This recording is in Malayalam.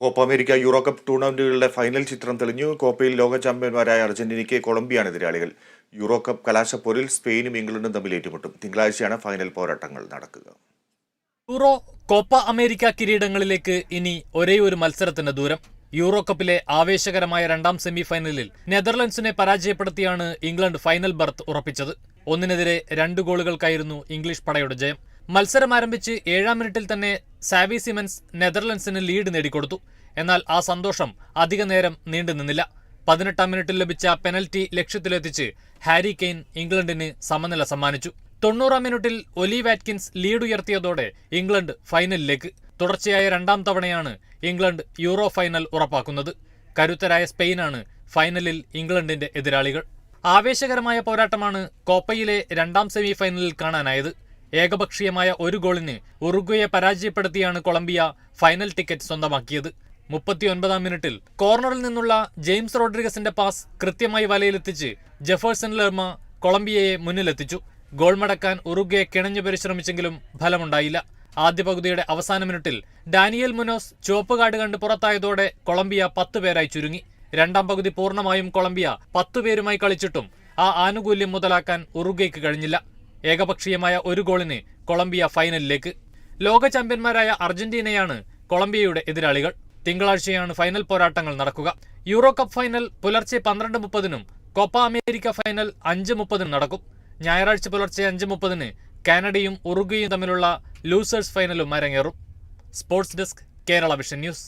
കോപ്പ അമേരിക്ക യൂറോ കപ്പ് ടൂർണമെന്റുകളുടെ ഫൈനൽ ചിത്രം തെളിഞ്ഞു. കോപ്പയിൽ ലോക ചാമ്പ്യന്മാരായ അർജന്റീനയ്ക്ക് കൊളംബിയാണ് എതിരാളികൾ. യൂറോ കപ്പ് കലാശപ്പോരിൽ സ്പെയിനും ഇംഗ്ലണ്ടും തമ്മിൽ ഏറ്റുമുട്ടും. തിങ്കളാഴ്ചയാണ് ഫൈനൽ പോരാട്ടങ്ങൾ നടക്കുക. യൂറോ കോപ്പ അമേരിക്ക കിരീടങ്ങളിലേക്ക് ഇനി ഒരേ ഒരു മത്സരത്തിന് ദൂരം. യൂറോ കപ്പിലെ ആവേശകരമായ രണ്ടാം സെമി ഫൈനലിൽ നെതർലൻഡ്സിനെ പരാജയപ്പെടുത്തിയാണ് ഇംഗ്ലണ്ട് ഫൈനൽ ബർത്ത് ഉറപ്പിച്ചത്. ഒന്നിനെതിരെ രണ്ട് ഗോളുകൾക്കായിരുന്നു ഇംഗ്ലീഷ് പടയുടെ ജയം. മത്സരം ആരംഭിച്ച് ഏഴാം മിനിറ്റിൽ തന്നെ സാവി സിമൻസ് നെതർലൻഡ്സിന് ലീഡ് നേടിക്കൊടുത്തു. എന്നാൽ ആ സന്തോഷം അധിക നേരം നീണ്ടു നിന്നില്ല. പതിനെട്ടാം മിനിറ്റിൽ ലഭിച്ച പെനൽറ്റി ലക്ഷ്യത്തിലെത്തിച്ച് ഹാരി കെയ്ൻ ഇംഗ്ലണ്ടിന് സമനില സമ്മാനിച്ചു. തൊണ്ണൂറാം മിനിറ്റിൽ ഒലി വാറ്റ്കിൻസ് ലീഡ് ഉയർത്തിയതോടെ ഇംഗ്ലണ്ട് ഫൈനലിലേക്ക്. തുടർച്ചയായ രണ്ടാം തവണയാണ് ഇംഗ്ലണ്ട് യൂറോ ഫൈനൽ ഉറപ്പാക്കുന്നത്. കരുത്തരായ സ്പെയിനാണ് ഫൈനലിൽ ഇംഗ്ലണ്ടിന്റെ എതിരാളികൾ. ആവേശകരമായ പോരാട്ടമാണ് കോപ്പയിലെ രണ്ടാം സെമി ഫൈനലിൽ കാണാനായത്. ഏകപക്ഷീയമായ ഒരു ഗോളിന് ഉറുഗ്വയെ പരാജയപ്പെടുത്തിയാണ് കൊളംബിയ ഫൈനൽ ടിക്കറ്റ് സ്വന്തമാക്കിയത്. മുപ്പത്തിയൊൻപതാം മിനിറ്റിൽ കോർണറിൽ നിന്നുള്ള ജെയിംസ് റോഡ്രിഗസിന്റെ പാസ് കൃത്യമായി വലയിലെത്തിച്ച് ജെഫേഴ്സൺ ലെർമ കൊളംബിയയെ മുന്നിലെത്തിച്ചു. ഗോൾ മടക്കാൻ ഉറുഗ്വയെ കിണഞ്ഞു പരിശ്രമിച്ചെങ്കിലും ഫലമുണ്ടായില്ല. ആദ്യ പകുതിയുടെ അവസാന മിനിറ്റിൽ ഡാനിയൽ മുനോസ് ചുവപ്പ് കാർഡ് കണ്ട് പുറത്തായതോടെ കൊളംബിയ പത്ത് പേരായി ചുരുങ്ങി. രണ്ടാം പകുതി പൂർണമായും കൊളംബിയ പത്തു പേരുമായി കളിച്ചിട്ടും ആ ആനുകൂല്യം മുതലാക്കാൻ ഉറുഗ്വയ്ക്ക് കഴിഞ്ഞില്ല. ഏകപക്ഷീയമായ ഒരു ഗോളിന് കൊളംബിയ ഫൈനലിലേക്ക്. ലോക ചാമ്പ്യന്മാരായ അർജന്റീനയാണ് കൊളംബിയയുടെ എതിരാളികൾ. തിങ്കളാഴ്ചയാണ് ഫൈനൽ പോരാട്ടങ്ങൾ നടക്കുക. യൂറോ കപ്പ് ഫൈനൽ പുലർച്ചെ പന്ത്രണ്ട് മുപ്പതിനും കോപ്പ അമേരിക്ക ഫൈനൽ അഞ്ച് മുപ്പതിനും നടക്കും. ഞായറാഴ്ച പുലർച്ചെ അഞ്ച് മുപ്പതിന് കാനഡയും ഉറുഗ്വയും തമ്മിലുള്ള ലൂസേഴ്സ് ഫൈനലും അരങ്ങേറും. Sports desk Kerala vision news.